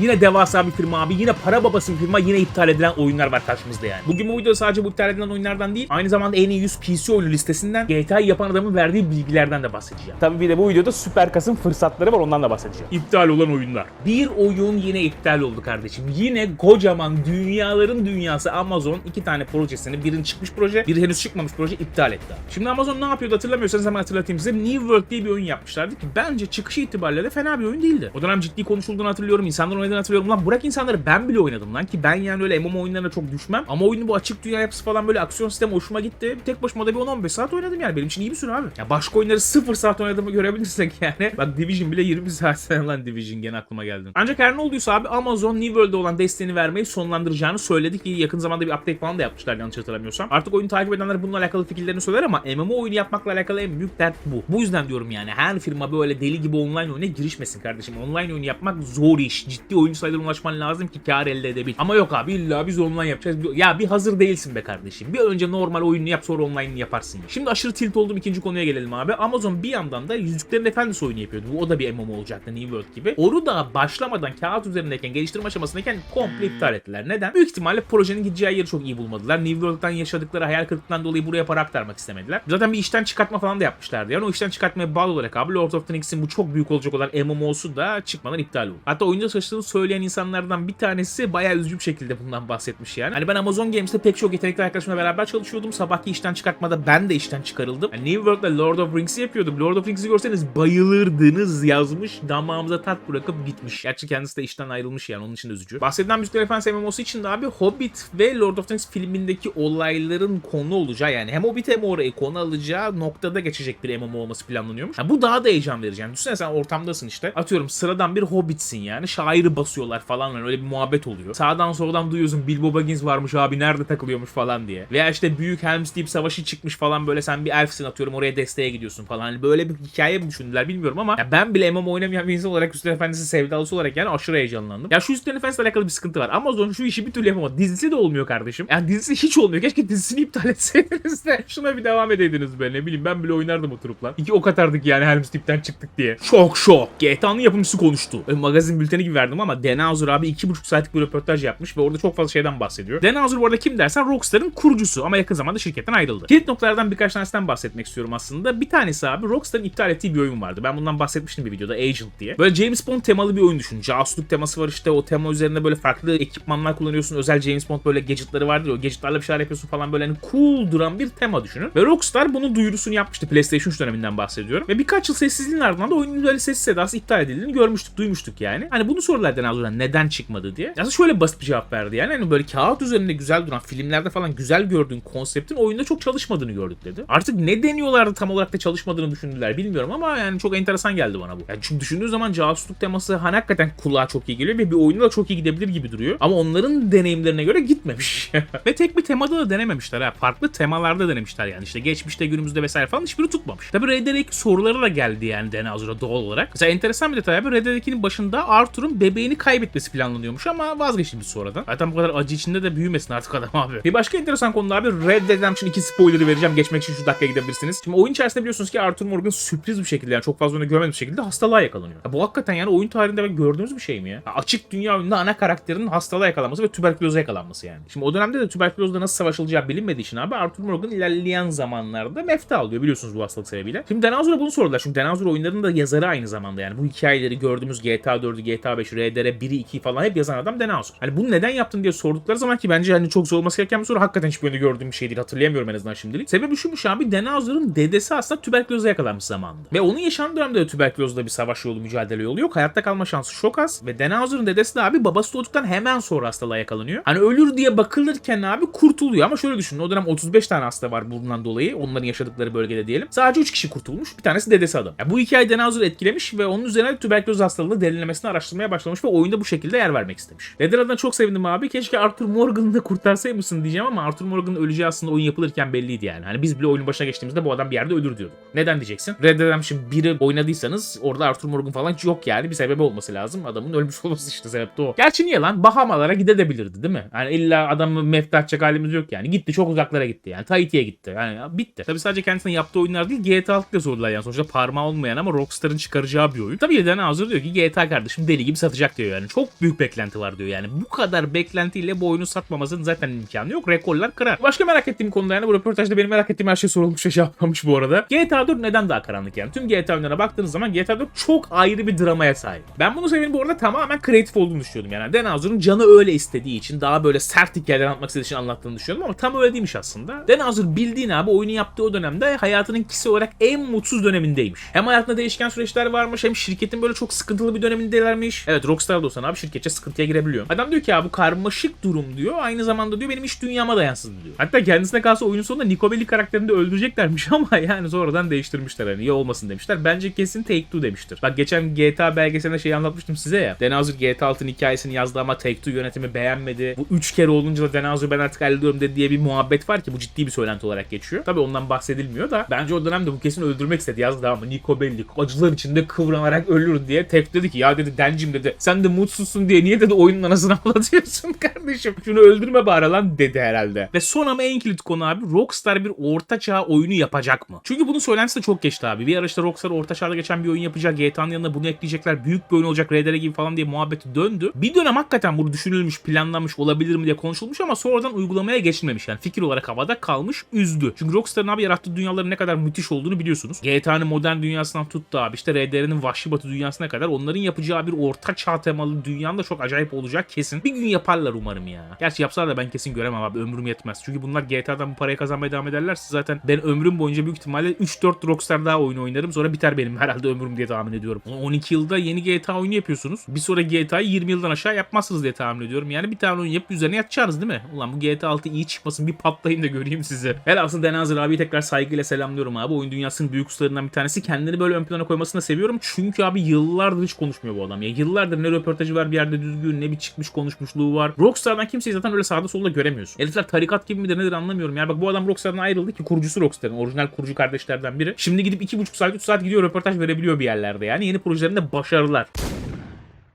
Yine devasa bir firma abi. Yine para babası bir firma. Yine iptal edilen oyunlar var karşımızda yani. Bugün bu videoda sadece bu iptal edilen oyunlardan değil. Aynı zamanda en iyi 100 PC oyunu listesinden GTA'yı yapan adamın verdiği bilgilerden de bahsedeceğim. Tabii bir de bu videoda Süper Kas'ın fırsatları var ondan da bahsedeceğim. İptal olan oyunlar. Bir oyun yine iptal oldu kardeşim. Yine kocaman dünyaların dünyası Amazon iki tane projesini birini çıkmış proje, biri henüz çıkmamış proje iptal etti. Şimdi Amazon ne yapıyordu hatırlamıyorsanız hemen hatırlatayım size. New World diye bir oyun yapmışlardı ki bence çıkışı itibariyle de fena bir oyun değildi. O dönem ciddi konuşulduğunu hatırlıyorum. insanların oynadığını hatırlıyorum. Lan bırak insanları ben bile oynadım lan ki ben yani öyle MMO oyunlarına çok düşmem. Ama oyunun bu açık dünya yapısı falan böyle aksiyon sistemi hoşuma gitti. Tek başıma da bir 10-15 saat oynadım yani. Benim için iyi bir süre abi. Ya başka oyunları 0 saat oynadığımı görebilirsek yani. Bak Division bile 20 saat lan Division gene aklıma geldi. Ancak her ne olduysa abi Amazon New World'de olan desteğini vermeyi sonlandıracağını söyledi ki yakın zamanda bir update falan da yapmışlar yanlış hatırlamıyorsam. Artık oyunu takip edenler bununla alakalı fikirlerini söyler ama MMO oyunu yapmakla alakalı en büyük dert bu. Bu yüzden diyorum yani her firma böyle deli gibi online oyuna girişmesin kardeşim. Online oyun yapmak zor iş. Ciddi oyuncu sayılarına ulaşman lazım ki kar elde edebil. Ama yok abi illa biz online yapacağız. Ya bir hazır değilsin be kardeşim. Bir önce normal oyunu yap sonra online'ını yaparsın. ya. Şimdi aşırı tilt olduğum ikinci konuya gelelim abi. Amazon bir yandan da Yüzüklerin Efendisi oyunu yapıyordu. Bu o da bir MMO olacaktı New World gibi. Onu da başlamadan kağıt üzerindeyken geliştirme aşamasındayken komple iptal ettiler. Neden? Büyük ihtimalle projenin gideceği yeri çok iyi bulmadılar. New World'dan yaşadıkları hayal kırıklığından dolayı buraya para aktarmak istemediler. Zaten bir işten çıkartma falan da yapmışlardı. Yani o işten çıkartmaya bağlı olarak abi Lord of the Rings'in bu çok büyük olacak olan MMO'su da çıkmadan iptal oldu. Hatta oyunda çalıştığını söyleyen insanlardan bir tanesi bayağı üzücü bir şekilde bundan bahsetmiş yani. Hani ben Amazon Games'te pek çok yetenekli arkadaşımla beraber çalışıyordum. Sabahki işten çıkartmada ben de işten çıkarıldım. Yani New World'da Lord of Rings'i yapıyordum. Lord of Rings'i görseniz bayılırdınız yazmış. Damağımıza tat bırakıp gitmiş. Gerçi kendisi de işten ayrılmış yani onun için de üzücü. Bahsedilen Müzikler Efendisi MMO'su için de abi Hobbit ve Lord of Rings filmindeki olayların konu olacağı yani hem Hobbit hem orayı konu alacağı noktada geçecek bir MMO olması planlanıyormuş. Yani bu daha da heyecan verici. Yani düşünsene sen ortamdasın işte. Atıyorum sıradan bir Hobbitsin yani. Şairi basıyorlar falan yani öyle bir muhabbet oluyor. Sağdan soldan duyuyorsun Bilbo Baggins varmış abi nerede takılıyormuş falan diye. Veya işte büyük Helm's Deep savaşı çıkmış falan böyle sen bir elfsin atıyorum oraya desteğe gidiyorsun falan. Hani böyle bir hikaye mi düşündüler bilmiyorum ama ya ben bile MMO oynamayan bir insan olarak Yüzüklerin Efendisi sevdalısı olarak yani aşırı heyecanlandım. Ya şu Yüzüklerin Efendisi'yle alakalı bir sıkıntı var. Amazon şu işi bir türlü yapamadı. Dizisi de olmuyor kardeşim. Yani dizisi hiç olmuyor. Keşke dizisini iptal etseydiniz de şuna bir devam edeydiniz be. Ne bileyim ben bile oynardım oturup lan. İki ok atardık yani Helm's Deep'ten çıktık diye. Şok şok. GTA'nın yapımcısı konuştu. Böyle magazin bülteni gibi verdim ama Dan Houser abi iki buçuk saatlik bir röportaj yapmış ve orada çok fazla şeyden bahsediyor. Houser bu arada kim dersen Rockstar'ın kurucusu ama yakın zamanda şirketten ayrıldı. Kilit noktalardan birkaç tanesinden bahsetmek istiyorum aslında. Bir tanesi abi Rockstar'ın iptal ettiği bir oyun vardı. Ben bundan bahsetmiştim bir videoda Agent diye. Böyle James Bond temalı bir oyun düşün. Casusluk teması var işte o tema üzerinde böyle farklı ekipmanlar kullanıyorsun. Özel James Bond böyle gadgetları vardır. O gadgetlarla bir şeyler yapıyorsun falan böyle hani cool duran bir tema düşünün. Ve Rockstar bunun duyurusunu yapmıştı. PlayStation 3 döneminden bahsediyorum. Ve birkaç yıl sessizliğin ardından da oyunun böyle sessiz sedası iptal edildiğini görmüştük, duymuştuk yani. Hani bunu sorular Den Hazur'dan neden çıkmadı diye. Aslında şöyle basit bir cevap verdi yani. Hani böyle kağıt üzerinde güzel duran filmlerde falan güzel gördüğün konseptin oyunda çok çalışmadığını gördük dedi. Artık ne deniyorlardı tam olarak da çalışmadığını düşündüler bilmiyorum ama yani çok enteresan geldi bana bu. Yani çünkü düşündüğün zaman casusluk teması hani hakikaten kulağa çok iyi geliyor ve bir oyunda da çok iyi gidebilir gibi duruyor. Ama onların deneyimlerine göre gitmemiş. ve tek bir temada da denememişler ha. Farklı temalarda denemişler yani. işte geçmişte günümüzde vesaire falan hiçbiri tutmamış. Tabi Red Dead 2 soruları da geldi yani Den Hazur'a doğal olarak. Mesela enteresan bir detay abi Red Dead 2'nin başında Arthur'un bebeğini kaybetmesi planlanıyormuş ama vazgeçilmiş sonradan. Zaten bu kadar acı içinde de büyümesin artık adam abi. Bir başka enteresan konu abi Red Dead Redemption 2 spoiler'ı vereceğim. Geçmek için şu dakikaya gidebilirsiniz. Şimdi oyun içerisinde biliyorsunuz ki Arthur Morgan sürpriz bir şekilde yani çok fazla önce görmediğimiz şekilde hastalığa yakalanıyor. Ya bu hakikaten yani oyun tarihinde ben gördüğümüz bir şey mi ya? ya? Açık dünya oyununda ana karakterin hastalığa yakalanması ve tüberküloza yakalanması yani. Şimdi o dönemde de tüberkülozla nasıl savaşılacağı bilinmediği için abi Arthur Morgan ilerleyen zamanlarda mefta alıyor biliyorsunuz bu hastalık sebebiyle. Şimdi Denazur'a bunu sordular. Çünkü Denazur oyunlarının da yazarı aynı zamanda yani. Bu hikayeleri gördüğümüz GTA 4'ü, GTA 5, RDR 1'i 2'yi falan hep yazan adam Denazur. Hani bunu neden yaptın diye sordukları zaman ki bence hani çok sorulması gereken bir soru. Hakikaten hiçbir yönde gördüğüm bir şey değil. Hatırlayamıyorum en azından şimdilik. Sebebi şuymuş abi Denazur'un dedesi aslında tüberküloza yakalanmış zamanında. Ve onun yaşandığı dönemde de tüberkülozla bir savaş yolu mücadele yolu yok. Hayatta kalma şansı çok az. Ve Denazur'un dedesi de abi babası doğduktan hemen sonra hastalığa yakalanıyor. Hani ölür diye bakılırken abi kurtuluyor ama şöyle düşünün. O dönem 35 tane hasta var bundan dolayı. Onların yaşadıkları bölgede diyelim. Sadece 3 kişi kurtulmuş. Bir tanesi dedesi adam. Ya bu hikaye Denazur'u etkilemiş ve onun üzerine tüberküloz hastalığını derinlemesine araştırmaya başlamış ve oyunda bu şekilde yer vermek istemiş. Red Dead çok sevindim abi. Keşke Arthur Morgan'ı da kurtarsaymışsın diyeceğim ama Arthur Morgan'ın öleceği aslında oyun yapılırken belliydi yani. Hani biz bile oyunun başına geçtiğimizde bu adam bir yerde ölür diyorduk. Neden diyeceksin? Red Dead Redemption 1'i oynadıysanız orada Arthur Morgan falan yok yani. Bir sebebi olması lazım. Adamın ölmüş olması işte sebep de o. Gerçi niye lan? Bahamalara gidebilirdi değil mi? Yani illa adamı mefta edecek halimiz yok yani. Gitti çok uzaklara gitti yani. Tahiti'ye gitti. Yani ya bitti. Tabi sadece kendisine yaptığı oyunlar değil GTA 6 da sordular yani. Sonuçta parmağı olmayan ama Rockstar'ın çıkaracağı bir oyun. Tabii Eden hazır diyor ki GTA kardeşim deli gibi satacak satacak diyor yani. Çok büyük beklenti var diyor yani. Bu kadar beklentiyle bu oyunu satmamasının zaten imkanı yok. Rekorlar kırar. Başka merak ettiğim konuda yani bu röportajda benim merak ettiğim her şey sorulmuş ve cevaplamış bu arada. GTA 4 neden daha karanlık yani? Tüm GTA oyunlarına baktığınız zaman GTA 4 çok ayrı bir dramaya sahip. Ben bunu sebebi bu arada tamamen kreatif olduğunu düşünüyordum yani. Houser'ın canı öyle istediği için daha böyle sert hikayeler anlatmak istediği için anlattığını düşünüyordum ama tam öyle değilmiş aslında. Houser bildiğin abi oyunu yaptığı o dönemde hayatının kişisel olarak en mutsuz dönemindeymiş. Hem hayatında değişken süreçler varmış hem şirketin böyle çok sıkıntılı bir dönemindelermiş. Evet Rockstar da olsan abi şirketçe sıkıntıya girebiliyor. Adam diyor ki ya bu karmaşık durum diyor. Aynı zamanda diyor benim iş dünyama dayansın diyor. Hatta kendisine kalsa oyunun sonunda Nico Bellic karakterini de öldüreceklermiş ama yani sonradan değiştirmişler hani iyi olmasın demişler. Bence kesin Take Two demiştir. Bak geçen GTA belgeselinde şey anlatmıştım size ya. Houser GTA 6'nın hikayesini yazdı ama Take Two yönetimi beğenmedi. Bu üç kere olunca da Houser ben artık ayrılıyorum dedi diye bir muhabbet var ki bu ciddi bir söylenti olarak geçiyor. Tabi ondan bahsedilmiyor da bence o dönemde bu kesin öldürmek istedi yazdı ama Nico Bellic acılar içinde kıvranarak ölür diye Take Two dedi ki ya dedi Dencim dedi sen de mutsuzsun diye niye dedi oyunun anasını ağlatıyorsun kardeşim şunu öldürme bari lan dedi herhalde. Ve son ama en kilit konu abi Rockstar bir orta çağ oyunu yapacak mı? Çünkü bunun söylentisi de çok geçti abi. Bir ara işte Rockstar orta çağda geçen bir oyun yapacak. GTA'nın yanına bunu ekleyecekler. Büyük bir oyun olacak. RDR gibi falan diye muhabbeti döndü. Bir dönem hakikaten bu düşünülmüş, planlanmış olabilir mi diye konuşulmuş ama sonradan uygulamaya geçilmemiş. Yani fikir olarak havada kalmış, üzdü. Çünkü Rockstar'ın abi yarattığı dünyaların ne kadar müthiş olduğunu biliyorsunuz. GTA'nın modern dünyasından tuttu abi işte RDR'nin vahşi batı dünyasına kadar onların yapacağı bir orta çağ temalı dünyanın da çok acayip olacak kesin. Bir gün yaparlar umarım ya. Gerçi yapsalar da ben kesin göremem abi. Ömrüm yetmez. Çünkü bunlar GTA'dan bu parayı kazanmaya devam ederlerse zaten ben ömrüm boyunca büyük ihtimalle 3-4 Rockstar daha oyun oynarım. Sonra biter benim herhalde ömrüm diye tahmin ediyorum. 12 yılda yeni GTA oyunu yapıyorsunuz. Bir sonra GTA'yı 20 yıldan aşağı yapmazsınız diye tahmin ediyorum. Yani bir tane oyun yapıp üzerine yatacaksınız değil mi? Ulan bu GTA 6 iyi çıkmasın bir patlayayım da göreyim sizi. Helal Dan Hazır abi tekrar saygıyla selamlıyorum abi. Oyun dünyasının büyük ustalarından bir tanesi. Kendini böyle ön plana koymasını da seviyorum. Çünkü abi yıllardır hiç konuşmuyor bu adam. Ya yıllardır ne röportajı var bir yerde düzgün ne bir çıkmış konuşmuşluğu var. Rockstar'dan kimseyi zaten öyle sağda solda göremiyorsun. Herifler tarikat gibi midir nedir anlamıyorum. Yani bak bu adam Rockstar'dan ayrıldı ki kurucusu Rockstar'ın. Orijinal kurucu kardeşlerden biri. Şimdi gidip 2,5 saat 3 saat gidiyor röportaj verebiliyor bir yerlerde yani. Yeni projelerinde başarılar.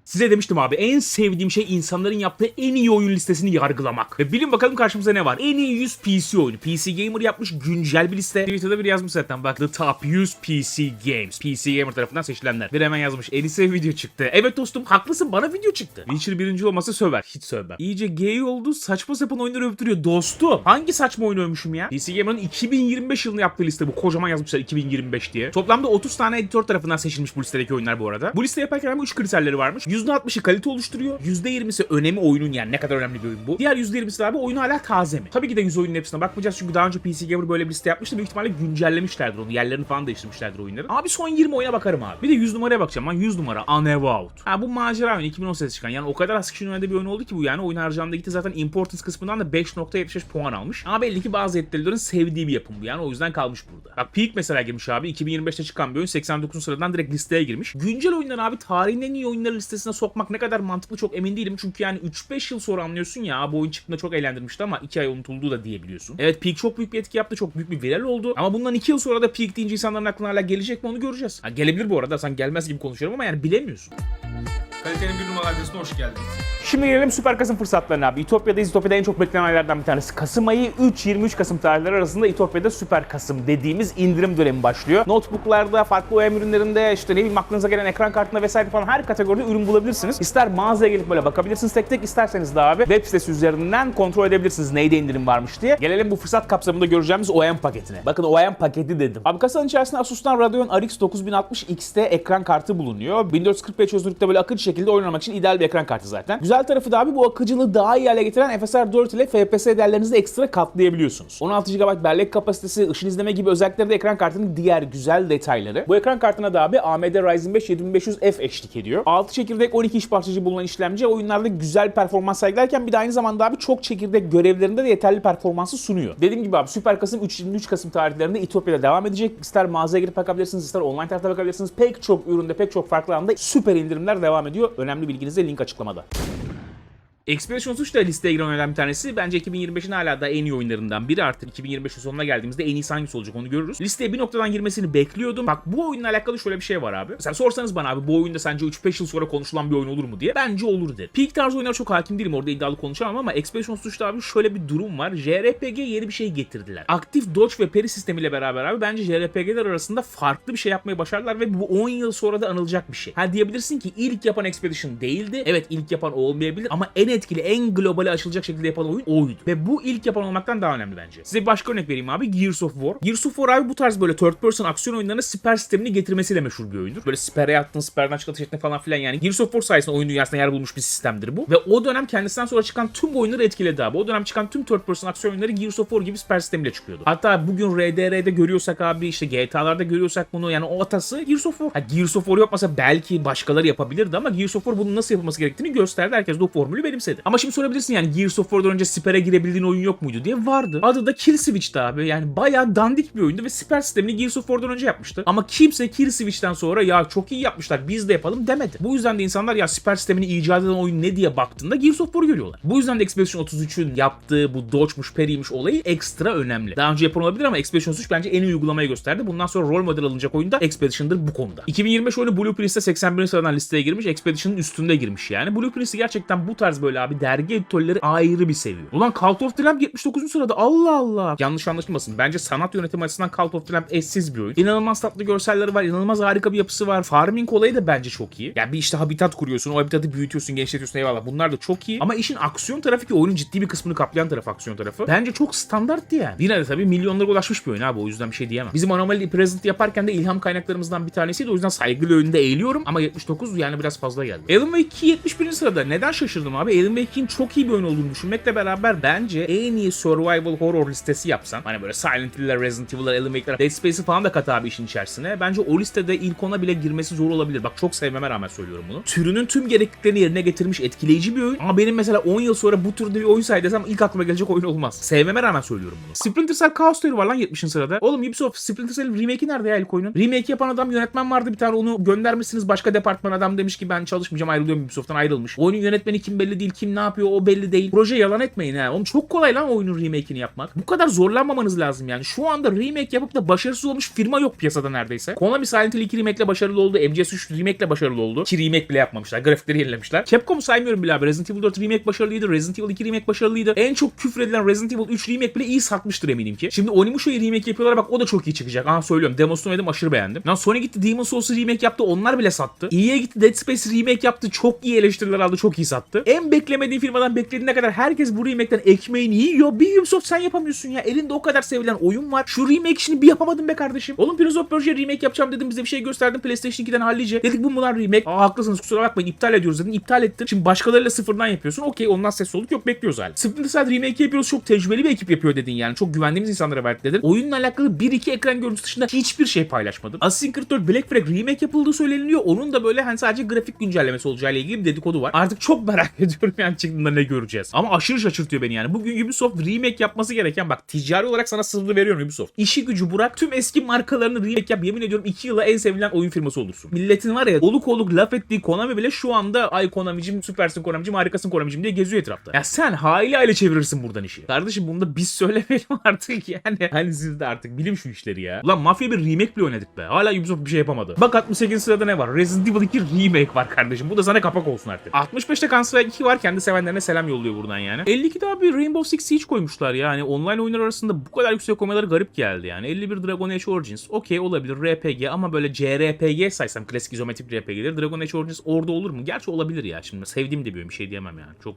Size demiştim abi en sevdiğim şey insanların yaptığı en iyi oyun listesini yargılamak. Ve bilin bakalım karşımıza ne var? En iyi 100 PC oyunu. PC Gamer yapmış güncel bir liste. Twitter'da bir yazmış zaten bak The Top 100 PC Games. PC Gamer tarafından seçilenler. Bir hemen yazmış. Elise video çıktı. Evet dostum haklısın bana video çıktı. Witcher birinci olmasa söver. Hiç sövmem. İyice gay oldu. Saçma sapan oyunları övdürüyor. Dostum hangi saçma oyunu övmüşüm ya? PC Gamer'ın 2025 yılında yaptığı liste bu. Kocaman yazmışlar 2025 diye. Toplamda 30 tane editör tarafından seçilmiş bu listedeki oyunlar bu arada. Bu liste yaparken ama 3 kriterleri varmış. %60'ı kalite oluşturuyor. %20'si önemi oyunun yani ne kadar önemli bir oyun bu. Diğer %20'si de abi oyunu hala taze mi? Tabii ki de 100 oyunun hepsine bakmayacağız çünkü daha önce PC Gamer böyle bir liste yapmıştı. Büyük ihtimalle güncellemişlerdir onu. Yerlerini falan değiştirmişlerdir oyunların. Abi son 20 oyuna bakarım abi. Bir de 100 numaraya bakacağım. Ben 100 numara Unavowed. Ha bu macera oyunu 2018 çıkan. Yani o kadar az kişinin oynadığı bir oyun oldu ki bu yani. Oyun harcandığı gitti zaten importance kısmından da 5.75 puan almış. Ama belli ki bazı yetkililerin sevdiği bir yapım bu yani. O yüzden kalmış burada. Bak Peak mesela girmiş abi. 2025'te çıkan bir oyun 89. sıradan direkt listeye girmiş. Güncel oyunları abi tarihin en iyi oyunları listesine sokmak ne kadar mantıklı çok emin değilim. Çünkü yani 3-5 yıl sonra anlıyorsun ya bu oyun çıktığında çok eğlendirmişti ama 2 ay unutuldu da diyebiliyorsun. Evet Peak çok büyük bir etki yaptı. Çok büyük bir viral oldu. Ama bundan 2 yıl sonra da Peak deyince insanların aklına hala gelecek mi onu göreceğiz. Ha, gelebilir bu arada. Sen gelmez gibi konuşuyorum ama yani bilemiyorsun. Kalitenin bir numaralı adresine hoş geldiniz. Şimdi gelelim Süper Kasım fırsatlarına abi. İtopya'dayız. İtopya'da en çok beklenen aylardan bir tanesi. Kasım ayı 3-23 Kasım tarihleri arasında İtopya'da Süper Kasım dediğimiz indirim dönemi başlıyor. Notebooklarda, farklı OEM ürünlerinde, işte ne bileyim aklınıza gelen ekran kartında vesaire falan her kategoride ürün bulabilirsiniz. İster mağazaya gelip böyle bakabilirsiniz tek tek, isterseniz de abi web sitesi üzerinden kontrol edebilirsiniz neyde indirim varmış diye. Gelelim bu fırsat kapsamında göreceğimiz OEM paketine. Bakın OEM paketi dedim. Abi kasanın içerisinde Asus'tan Radeon RX 9060 XT ekran kartı bulunuyor. 1440p çözünürlükte böyle akıcı şekilde oynamak için ideal bir ekran kartı zaten. Güzel tarafı da abi bu akıcılığı daha iyi hale getiren FSR 4 ile FPS değerlerinizi de ekstra katlayabiliyorsunuz. 16 GB bellek kapasitesi, ışın izleme gibi özellikleri de ekran kartının diğer güzel detayları. Bu ekran kartına da abi AMD Ryzen 5 7500F eşlik ediyor. 6 çekirdek 12 iş parçacı bulunan işlemci oyunlarda güzel performans sergilerken bir de aynı zamanda abi çok çekirdek görevlerinde de yeterli performansı sunuyor. Dediğim gibi abi Süper Kasım 3-23 Kasım tarihlerinde İtopya'da devam edecek. İster mağazaya girip bakabilirsiniz, ister online tarafta bakabilirsiniz. Pek çok üründe, pek çok farklı alanda süper indirimler devam ediyor. Önemli bilginize link açıklamada. Expedition 33 da listeye giren oyunlardan bir tanesi. Bence 2025'in hala da en iyi oyunlarından biri artık. 2025'in sonuna geldiğimizde en iyisi hangisi olacak onu görürüz. Listeye bir noktadan girmesini bekliyordum. Bak bu oyunla alakalı şöyle bir şey var abi. Mesela sorsanız bana abi bu oyunda sence 3-5 yıl sonra konuşulan bir oyun olur mu diye. Bence olur derim. Peak tarzı oyunlara çok hakim değilim. Orada iddialı konuşamam ama Expedition 33'te abi şöyle bir durum var. JRPG yeni bir şey getirdiler. Aktif dodge ve parry sistemiyle beraber abi bence JRPG'ler arasında farklı bir şey yapmayı başardılar ve bu 10 yıl sonra da anılacak bir şey. Ha diyebilirsin ki ilk yapan Expedition değildi. Evet ilk yapan olmayabilir ama en etkili, en globale açılacak şekilde yapan oyun oydu. Ve bu ilk yapan olmaktan daha önemli bence. Size başka örnek vereyim abi. Gears of War. Gears of War abi bu tarz böyle third person aksiyon oyunlarına siper sistemini getirmesiyle meşhur bir oyundur. Böyle sipere yattın, siperden çık ateş etme falan filan yani. Gears of War sayesinde oyun dünyasında yer bulmuş bir sistemdir bu. Ve o dönem kendisinden sonra çıkan tüm oyunları etkiledi abi. O dönem çıkan tüm third person aksiyon oyunları Gears of War gibi siper sistemiyle çıkıyordu. Hatta bugün RDR'de görüyorsak abi işte GTA'larda görüyorsak bunu yani o atası Gears of War. Ha, Gears of War yapmasa belki başkaları yapabilirdi ama Gears of War bunun nasıl yapılması gerektiğini gösterdi. Herkes de o formülü benimsedi. Ama şimdi sorabilirsin yani Gears of War'dan önce sipere girebildiğin oyun yok muydu diye vardı. Adı da Kill Switch'ti abi. Yani bayağı dandik bir oyundu ve siper sistemini Gears of War'dan önce yapmıştı. Ama kimse Kill Switch'ten sonra ya çok iyi yapmışlar biz de yapalım demedi. Bu yüzden de insanlar ya siper sistemini icat eden oyun ne diye baktığında Gears of War'u görüyorlar. Bu yüzden de Expedition 33'ün yaptığı bu dodge'muş parry'miş olayı ekstra önemli. Daha önce yapan olabilir ama Expedition 33 bence en iyi uygulamayı gösterdi. Bundan sonra rol model alınacak oyun da Expedition'dır bu konuda. 2025 oyunu Blueprints'te 81. sıradan listeye girmiş. Expedition'ın üstünde girmiş yani. Blueprints'i gerçekten bu tarz böyle abi dergi editörleri ayrı bir seviyor. Ulan Cult of the Lamb 79. sırada Allah Allah. Yanlış anlaşılmasın. Bence sanat yönetimi açısından Cult of the Lamb eşsiz bir oyun. İnanılmaz tatlı görselleri var. inanılmaz harika bir yapısı var. Farming olayı da bence çok iyi. Yani bir işte habitat kuruyorsun. O habitatı büyütüyorsun, genişletiyorsun eyvallah. Bunlar da çok iyi. Ama işin aksiyon tarafı ki oyunun ciddi bir kısmını kaplayan taraf aksiyon tarafı. Bence çok standarttı yani. Yine de tabii milyonlara ulaşmış bir oyun abi. O yüzden bir şey diyemem. Bizim Anomaly Present yaparken de ilham kaynaklarımızdan bir tanesiydi. O yüzden saygılı önünde eğiliyorum. Ama 79 yani biraz fazla geldi. Alan Wake 2 71. sırada. Neden şaşırdım abi? Alan Wake 2'nin çok iyi bir oyun olduğunu düşünmekle beraber bence en iyi survival horror listesi yapsan. Hani böyle Silent Hill'ler, Resident Evil'lar, Alan Wake'ler, Dead Space'i falan da kat abi işin içerisine. Bence o listede ilk ona bile girmesi zor olabilir. Bak çok sevmeme rağmen söylüyorum bunu. Türünün tüm gerekliliklerini yerine getirmiş etkileyici bir oyun. Ama benim mesela 10 yıl sonra bu türde bir oyun say desem ilk aklıma gelecek oyun olmaz. Sevmeme rağmen söylüyorum bunu. Splinter Cell Chaos Theory var lan 70. sırada. Oğlum Ubisoft Splinter Cell remake'i nerede ya ilk oyunun? Remake yapan adam yönetmen vardı bir tane onu göndermişsiniz başka departman adam demiş ki ben çalışmayacağım ayrılıyorum Ubisoft'tan ayrılmış. Oyunun yönetmeni kim belli değil kim ne yapıyor o belli değil. Proje yalan etmeyin ha. Oğlum çok kolay lan oyunun remake'ini yapmak. Bu kadar zorlanmamanız lazım yani. Şu anda remake yapıp da başarısız olmuş firma yok piyasada neredeyse. Konami Silent Hill 2 remake'le başarılı oldu. MGS3 remake'le başarılı oldu. Ki remake bile yapmamışlar. Grafikleri yenilemişler. Capcom'u saymıyorum bile abi. Resident Evil 4 remake başarılıydı. Resident Evil 2 remake başarılıydı. En çok küfredilen Resident Evil 3 remake bile iyi satmıştır eminim ki. Şimdi Onimusho'yu remake yapıyorlar bak o da çok iyi çıkacak. Aha söylüyorum. Demosunu oynadım aşırı beğendim. Lan Sony gitti Demon Souls'u remake yaptı. Onlar bile sattı. EA gitti Dead Space remake yaptı. Çok iyi eleştiriler aldı. Çok iyi sattı. En beklemediğin firmadan beklediğine kadar herkes bu remake'ten ekmeğini yiyor. Bir Ubisoft sen yapamıyorsun ya. Elinde o kadar sevilen oyun var. Şu remake işini bir yapamadın be kardeşim. Oğlum Prince of Persia remake yapacağım dedim. Bize bir şey gösterdin PlayStation 2'den hallice. Dedik bu bunlar remake. Aa haklısınız kusura bakmayın iptal ediyoruz dedin. İptal ettin. Şimdi başkalarıyla sıfırdan yapıyorsun. Okey ondan ses soluk yok bekliyoruz hala. Splinter Cell remake yapıyoruz. Çok tecrübeli bir ekip yapıyor dedin yani. Çok güvendiğimiz insanlara verdik dedin. Oyunla alakalı 1-2 ekran görüntüsü dışında hiçbir şey paylaşmadın. Assassin's Creed 4 Black Flag remake yapıldığı söyleniliyor. Onun da böyle hani sadece grafik güncellemesi olacağıyla ilgili bir dedikodu var. Artık çok merak ediyorum yani çıktığında ne göreceğiz. Ama aşırı şaşırtıyor beni yani. Bugün Ubisoft remake yapması gereken bak ticari olarak sana sızlı veriyorum Ubisoft. İşi gücü bırak tüm eski markalarını remake yap. Yemin ediyorum 2 yıla en sevilen oyun firması olursun. Milletin var ya oluk oluk laf ettiği Konami bile şu anda ay Konami'cim süpersin Konami'cim harikasın Konami'cim diye geziyor etrafta. Ya sen hayli hayli çevirirsin buradan işi. Kardeşim bunu da biz söylemeyelim artık yani. Hani siz de artık bilin şu işleri ya. Ulan Mafya bir remake bile oynadık be. Hala Ubisoft bir şey yapamadı. Bak 68 sırada ne var? Resident Evil 2 remake var kardeşim. Bu da sana kapak olsun artık. 65'te Counter-Strike 2 var. Kendi sevenlerine selam yolluyor buradan yani. 52'de abi Rainbow Six Siege koymuşlar yani. Online oyunlar arasında bu kadar yüksek koymaları garip geldi yani. 51 Dragon Age Origins. Okey olabilir RPG ama böyle JRPG saysam klasik izometrik RPG'leri Dragon Age Origins orada olur mu? Gerçi olabilir ya. Şimdi sevdiğim de bir oyun bir şey diyemem yani. Çok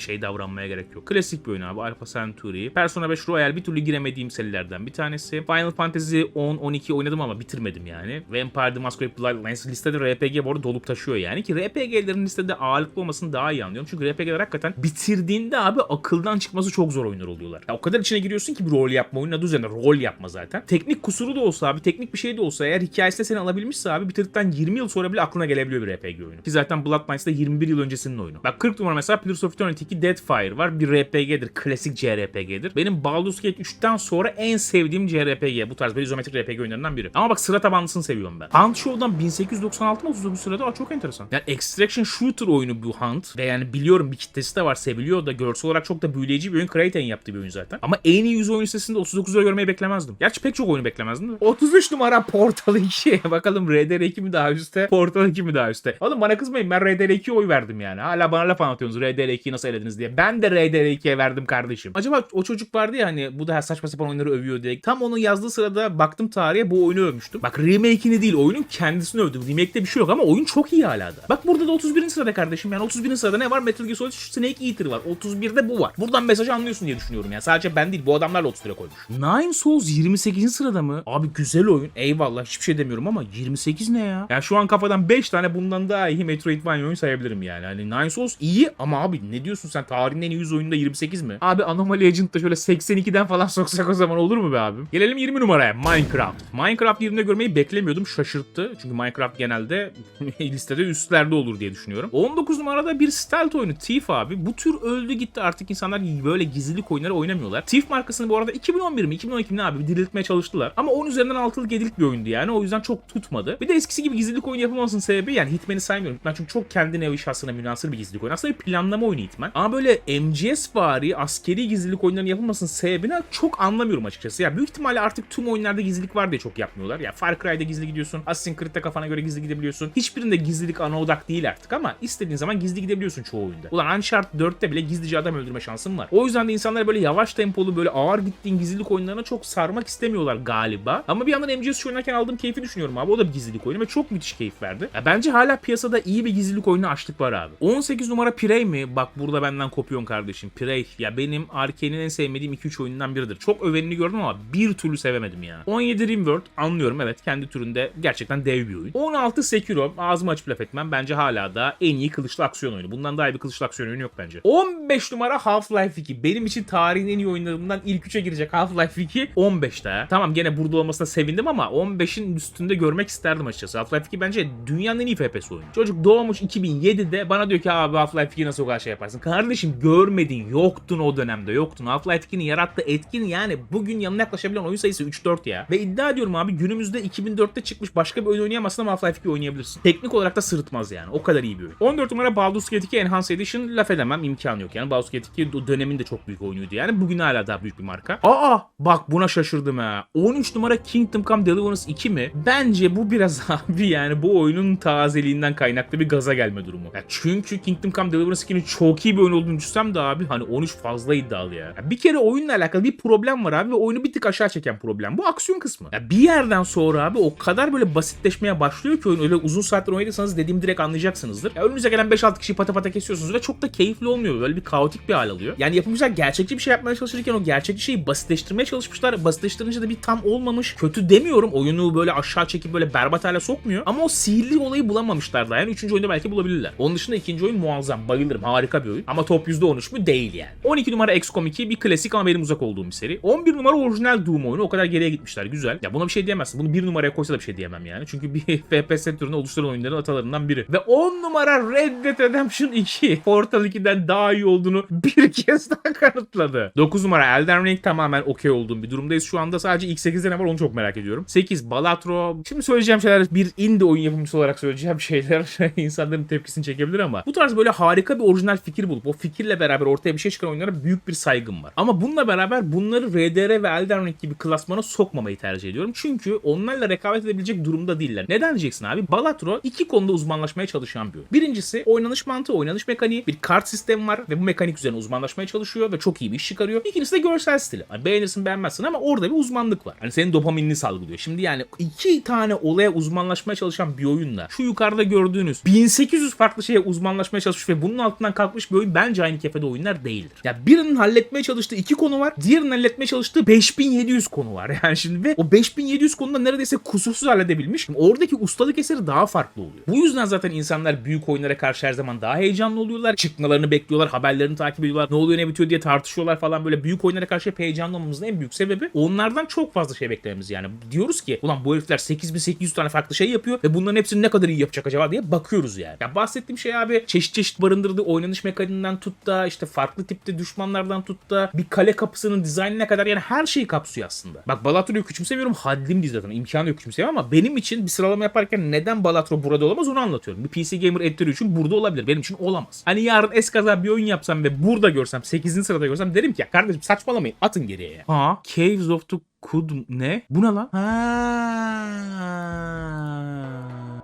şey davranmaya gerek yok. Klasik bir oyun abi. Alpha Centauri. Persona 5 Royal bir türlü giremediğim serilerden bir tanesi. Final Fantasy 10 12 oynadım ama bitirmedim yani. Vampire the Masquerade Bloodlines listede RPG bu arada dolup taşıyor yani ki RPG'lerin listede ağırlıklı olmasını daha iyi anlıyorum. Çünkü RPG'ler hakikaten bitirdiğinde abi akıldan çıkması çok zor oyunlar oluyorlar. Ya o kadar içine giriyorsun ki bir rol yapma oyunun adı üzerinde rol yapma zaten. Teknik kusuru da olsa abi teknik bir şey de olsa eğer hikayesi de seni alabilmişse abi bitirdikten 20 yıl sonra bile aklına gelebiliyor bir RPG oyunu. Ki zaten Bloodlines de 21 yıl öncesinin oyunu. Bak 40 numara mesela Pillars of Eternity 2 Deadfire var. Bir RPG'dir. Klasik JRPG'dir. Benim Baldur's Gate 3'ten sonra en sevdiğim JRPG. Bu tarz böyle izometrik RPG oyunlarından biri. Ama bak sıra tabanlısını seviyorum ben. Hunt Show'dan 1896 mı 39 sırada? Aa, çok enteresan. Yani Extraction Shooter oyunu bu Hunt. Ve yani biliyorum biliyorum bir kitlesi de var seviliyor da görsel olarak çok da büyüleyici bir oyun. Craten'in yaptığı bir oyun zaten. Ama en iyi 100 oyun listesinde 39 lira görmeyi beklemezdim. Gerçi pek çok oyunu beklemezdim de. 33 numara Portal 2. Bakalım RDR2 mi daha üstte, Portal 2 mi daha üstte? Oğlum bana kızmayın ben RDR2'ye oy verdim yani. Hala bana laf anlatıyorsunuz RDR2'yi nasıl elediniz diye. Ben de RDR2'ye verdim kardeşim. Acaba o çocuk vardı ya hani bu da saçma sapan oyunları övüyor diye. Tam onu yazdığı sırada baktım tarihe bu oyunu övmüştüm. Bak remake'ini değil oyunun kendisini övdüm. Remake'te bir şey yok ama oyun çok iyi hala da. Bak burada da 31. sırada kardeşim. Yani 31. sırada ne var? Metal Gear Solid Snake Eater var. 31'de bu var. Buradan mesajı anlıyorsun diye düşünüyorum yani. Sadece ben değil bu adamlar da 31'e koymuş. Nine Souls 28. sırada mı? Abi güzel oyun. Eyvallah hiçbir şey demiyorum ama 28 ne ya? Yani şu an kafadan 5 tane bundan daha iyi Metroidvania oyun sayabilirim yani. Hani Nine Souls iyi ama abi ne diyorsun sen tarihin en iyi 100 oyunda 28 mi? Abi Anomaly Agent'da şöyle 82'den falan soksak o zaman olur mu be abim? Gelelim 20 numaraya Minecraft. Minecraft 20'de görmeyi beklemiyordum şaşırttı. Çünkü Minecraft genelde listede üstlerde olur diye düşünüyorum. 19 numarada bir stealth oyunu Thief abi. Bu tür öldü gitti artık insanlar böyle gizlilik oyunları oynamıyorlar. Thief markasını bu arada 2011 mi 2012 mi abi diriltmeye çalıştılar. Ama 10 üzerinden 6'lık 7'lik bir oyundu yani. O yüzden çok tutmadı. Bir de eskisi gibi gizlilik oyunu yapılmasının sebebi yani Hitman'i saymıyorum. Hitman çünkü çok kendi nevi şahsına münasır bir gizlilik oyunu. Aslında bir planlama oyunu Hitman. Ama böyle MGS vari askeri gizlilik oyunlarının yapılmasının sebebini çok anlamıyorum açıkçası. Ya büyük ihtimalle artık tüm oyunlarda gizlilik var diye çok yapmıyorlar. Ya Far Cry'da gizli gidiyorsun. Assassin's Creed'de kafana göre gizli gidebiliyorsun. Hiçbirinde gizlilik ana odak değil artık ama istediğin zaman gizli gidebiliyorsun çoğu oyunda. Ulan Uncharted 4'te bile gizlice adam öldürme şansın var. O yüzden de insanlar böyle yavaş tempolu böyle ağır gittiğin gizlilik oyunlarına çok sarmak istemiyorlar galiba. Ama bir yandan MGS oynarken aldığım keyfi düşünüyorum abi. O da bir gizlilik oyunu ve çok müthiş keyif verdi. Ya bence hala piyasada iyi bir gizlilik oyunu açlık var abi. 18 numara Prey mi? Bak burada benden kopuyorsun kardeşim. Prey. Ya benim Arkane'in en sevmediğim 2-3 oyundan biridir. Çok övenini gördüm ama bir türlü sevemedim ya. 17 Rimworld anlıyorum evet kendi türünde gerçekten dev bir oyun. 16 Sekiro ağzımı açıp laf etmem. Bence hala da en iyi kılıçlı aksiyon oyunu. Bundan daha iyi bir kılıçlı aksiyon oyunu yok bence. 15 numara Half-Life 2. Benim için tarihin en iyi oyunlarından ilk 3'e girecek Half-Life 2 15'te. Tamam gene burada olmasına sevindim ama 15'in üstünde görmek isterdim açıkçası. Half-Life 2 bence dünyanın en iyi FPS oyunu. Çocuk doğmuş 2007'de bana diyor ki abi Half-Life 2'yi nasıl o kadar şey yaparsın? Kardeşim görmedin yoktun o dönemde yoktun. Half-Life 2'nin yarattığı etkin yani bugün yanına yaklaşabilen oyun sayısı 3-4 ya. Ve iddia ediyorum abi günümüzde 2004'te çıkmış başka bir oyun oynayamazsın ama Half-Life 2 oynayabilirsin. Teknik olarak da sırıtmaz yani. O kadar iyi bir oyun. 14 numara Baldur's Gate 2 Enhanced Edition laf edemem imkanı yok yani. Baldur's Gate 2 o dönemin de çok büyük oyunuydu yani. Bugün hala daha büyük bir marka. Aa bak buna şaşırdım ha. 13 numara Kingdom Come Deliverance 2 mi? Bence bu biraz abi yani bu oyunun tazeliğinden kaynaklı bir gaza gelme durumu. Ya çünkü Kingdom Come Deliverance 2'nin çok iyi bir oyun olduğunu düşünsem de abi hani 13 fazla iddialı ya. ya bir kere oyunla alakalı bir problem var abi ve oyunu bir tık aşağı çeken problem. Bu aksiyon kısmı. Ya bir yerden sonra abi o kadar böyle basitleşmeye başlıyor ki oyun öyle uzun saatler oynadıysanız dediğim direkt anlayacaksınızdır. Ya önünüze gelen 5-6 kişiyi pata pata kesiyorsunuz ve çok da keyifli olmuyor. Böyle bir kaotik bir hal alıyor. Yani yapımcılar gerçekçi bir şey yapmaya çalışırken o gerçekçi şeyi basitleştirmeye çalışmışlar. Basitleştirince de bir tam olmamış. Kötü demiyorum. Oyunu böyle aşağı çekip böyle berbat hale sokmuyor. Ama o sihirli olayı bulamamışlar daha. Yani 3. oyunda belki bulabilirler. Onun dışında ikinci oyun muazzam. Bayılırım. Harika bir oyun. Ama top %13 mü? Değil yani. 12 numara XCOM 2 bir klasik ama benim uzak olduğum bir seri. 11 numara orijinal Doom oyunu. O kadar geriye gitmişler. Güzel. Ya buna bir şey diyemezsin. Bunu bir numaraya koysa da bir şey diyemem yani. Çünkü bir FPS türünü oluşturan oyunların atalarından biri. Ve 10 numara Red Dead Redemption 2. Portal 2'den daha iyi olduğunu bir kez daha kanıtladı. 9 numara Elden Ring tamamen okey olduğum bir durumdayız. Şu anda sadece ilk 8'de ne var onu çok merak ediyorum. 8 Balatro. Şimdi söyleyeceğim şeyler bir indie oyun yapımcısı olarak söyleyeceğim şeyler insanların tepkisini çekebilir ama bu tarz böyle harika bir orijinal fikir bulup o fikirle beraber ortaya bir şey çıkan oyunlara büyük bir saygım var. Ama bununla beraber bunları RDR ve Elden Ring gibi klasmana sokmamayı tercih ediyorum. Çünkü onlarla rekabet edebilecek durumda değiller. Neden diyeceksin abi? Balatro iki konuda uzmanlaşmaya çalışan bir oyun. Birincisi oynanış mantığı, oynanış mekaniği. Bir kart sistemi var ve bu mekanik üzerine uzmanlaşmaya çalışıyor ve çok iyi bir iş çıkarıyor. İkincisi de görsel stili. Hani beğenirsin beğenmezsin ama orada bir uzmanlık var. Hani senin dopaminini salgılıyor. Şimdi yani iki tane olaya uzmanlaşmaya çalışan bir oyunla şu yukarıda gördüğünüz 1800 farklı şeye uzmanlaşmaya çalışmış ve bunun altından kalkmış bir oyun bence aynı kefede oyunlar değildir. Ya birinin halletmeye çalıştığı iki konu var. Diğerinin halletmeye çalıştığı 5700 konu var. Yani şimdi ve o 5700 konuda neredeyse kusursuz halledebilmiş. Şimdi oradaki ustalık eseri daha farklı oluyor. Bu yüzden zaten insanlar büyük oyunlara karşı her zaman daha heyecanlı oluyorlar. Çıkmalarını bekliyorlar, haberlerini takip ediyorlar. Ne oluyor ne bitiyor diye tartışıyorlar falan böyle büyük oyunlara karşı hep heyecanlı olmamızın en büyük sebebi onlardan çok fazla şey beklememiz yani. Diyoruz ki ulan bu herifler 8800 tane farklı şey yapıyor ve bunların hepsini ne kadar iyi yapacak acaba diye bakıyoruz yani. Ya bahsettiğim şey abi çeşit çeşit barındırdığı oynanış mekaniğinden tut da işte farklı tipte düşmanlardan tut da bir kale kapısının dizaynına kadar yani her şeyi kapsıyor aslında. Bak Balatro'yu küçümsemiyorum haddim değil zaten imkanı yok küçümsemiyorum ama benim için bir sıralama yaparken neden Balatro burada olamaz onu anlatıyorum. Bir PC Gamer Editörü için burada olabilir. Benim için olamaz. Olmaz. Hani yarın eskaza bir oyun yapsam ve burada görsem 8. sırada görsem derim ki ya kardeşim saçmalamayın atın geriye ya. Ha Caves of the Kud ne? Bu ne lan? Ha.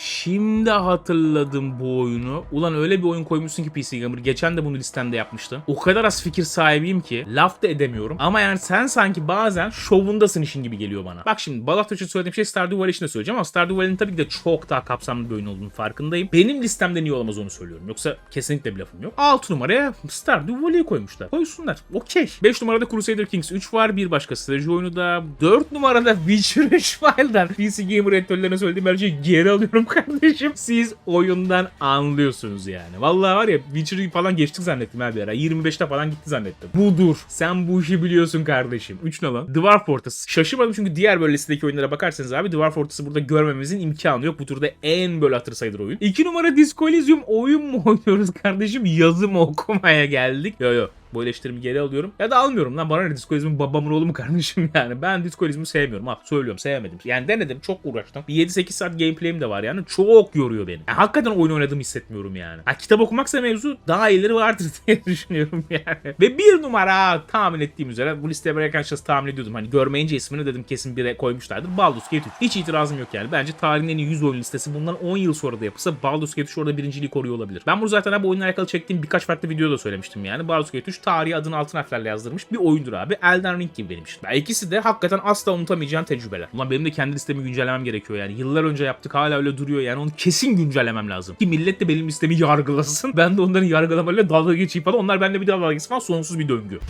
Şimdi hatırladım bu oyunu. Ulan öyle bir oyun koymuşsun ki PC Gamer. Geçen de bunu listemde yapmıştım. O kadar az fikir sahibiyim ki laf da edemiyorum. Ama yani sen sanki bazen şovundasın işin gibi geliyor bana. Bak şimdi Balafter için söylediğim şey Stardew Valley için de söyleyeceğim ama Stardew Valley'nin tabii ki de çok daha kapsamlı bir oyun olduğunu farkındayım. Benim listemde niye olamaz onu söylüyorum. Yoksa kesinlikle bir lafım yok. 6 numaraya Stardew Valley'i koymuşlar. Koysunlar. Okey. 5 numarada Crusader Kings 3 var. Bir başka strateji oyunu da. 4 numarada Witcher 3 Wild'dan. PC Gamer editörlerine söylediğim her şeyi geri alıyorum kardeşim. Siz oyundan anlıyorsunuz yani. Vallahi var ya Witcher'ı falan geçtik zannettim bir ara. 25'te falan gitti zannettim. Budur. Sen bu işi biliyorsun kardeşim. 3 ne lan? Dwarf Fortress. Şaşırmadım çünkü diğer böyle listedeki oyunlara bakarsanız abi Dwarf Fortress'ı burada görmemizin imkanı yok. Bu turda en böyle hatır sayılır oyun. 2 numara Disco Elysium oyun mu oynuyoruz kardeşim? Yazı mı okumaya geldik? Yo yo. Bu eleştirimi geri alıyorum. Ya da almıyorum lan bana ne Disco Elysium babamın oğlu mu kardeşim yani. Ben Disco Elysium'u sevmiyorum. Ha söylüyorum sevmedim. Yani denedim çok uğraştım. Bir 7-8 saat gameplay'im de var yani. Çok yoruyor beni. Yani hakikaten oyun oynadığımı hissetmiyorum yani. Ha, kitap okumaksa mevzu daha iyileri vardır diye düşünüyorum yani. Ve bir numara tahmin ettiğim üzere bu listeye bırakan şahıs tahmin ediyordum. Hani görmeyince ismini dedim kesin bire koymuşlardır. Baldur's Gate 3. Hiç itirazım yok yani. Bence tarihin en iyi 100 oyun listesi bundan 10 yıl sonra da yapılsa Baldur's Gate 3 orada birinciliği koruyor olabilir. Ben bunu zaten abi oyunla alakalı çektiğim birkaç farklı videoda söylemiştim yani. Baldur's Gate 3 tarihi adını altın harflerle yazdırmış bir oyundur abi. Elden Ring gibi benim için. Ya ikisi de hakikaten asla unutamayacağın tecrübeler. Ulan benim de kendi listemi güncellemem gerekiyor yani. Yıllar önce yaptık hala öyle duruyor yani. Onu kesin güncellemem lazım. Ki millet de benim listemi yargılasın. Ben de onların yargılamalarıyla dalga geçeyim falan. Onlar benimle bir dalga geçsin falan. Sonsuz bir döngü.